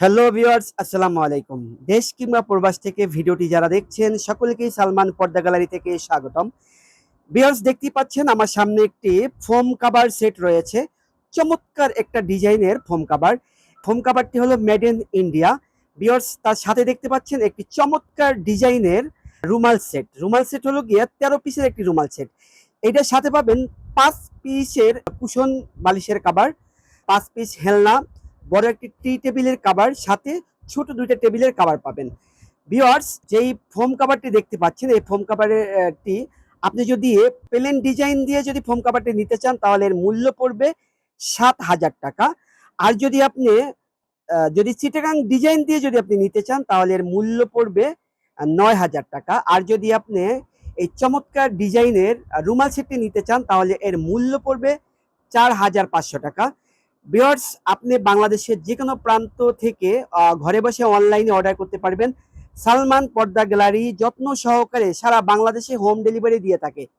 Hello viewers আসসালামু আলাইকুম। দেশ কিংবা প্রবাস থেকে ভিডিওটি যারা দেখছেন, সকলকেই সালমান পর্দা গ্যালারি থেকে স্বাগতম। ভিউয়ার্স দেখতে পাচ্ছেন আমার সামনে একটি ফোম কাভার সেট রয়েছে। চমৎকার একটা ডিজাইনের ফোম কাভার ফোম কাভারটি হলো মেড ইন ইন্ডিয়া ভিউয়ার্স তার সাথে দেখতে পাচ্ছেন একটি চমৎকার ডিজাইনের রুমাল সেট রুমাল সেট হলো গিয়ে তেরো পিসের একটি রুমাল সেট এটার সাথে পাবেন পাঁচ পিসের কুশন বালিশের কাভার পাঁচ পিস হেলনা বড় একটি টি টেবিলের কাভার সাথে ছোট দুইটা টেবিলের কাভার পাবেন। ভিওয়ার্স যেই ফোম কাভারটি দেখতে পাচ্ছেন, এই ফোম কাভারটি আপনি যদি প্লেন ডিজাইন দিয়ে যদি ফোম কাভারটি নিতে চান, তাহলে এর মূল্য পড়বে সাত হাজার টাকা। আর যদি আপনি যদি চিটাগাং ডিজাইন দিয়ে যদি আপনি নিতে চান, তাহলে এর মূল্য পড়বে নয় হাজার টাকা। আর যদি আপনি এই চমৎকার ডিজাইনের রুমাল সেটটি নিতে চান, তাহলে এর মূল্য পড়বে চার হাজার পাঁচশো টাকা। ভিউয়ার্স আপনি বাংলাদেশের যে কোনো প্রান্ত থেকে ঘরে বসে অনলাইনে অর্ডার করতে পারবেন। সালমান পর্দা গ্যালারি যত্ন সহকারে সারা বাংলাদেশে হোম ডেলিভারি দিয়ে থাকে।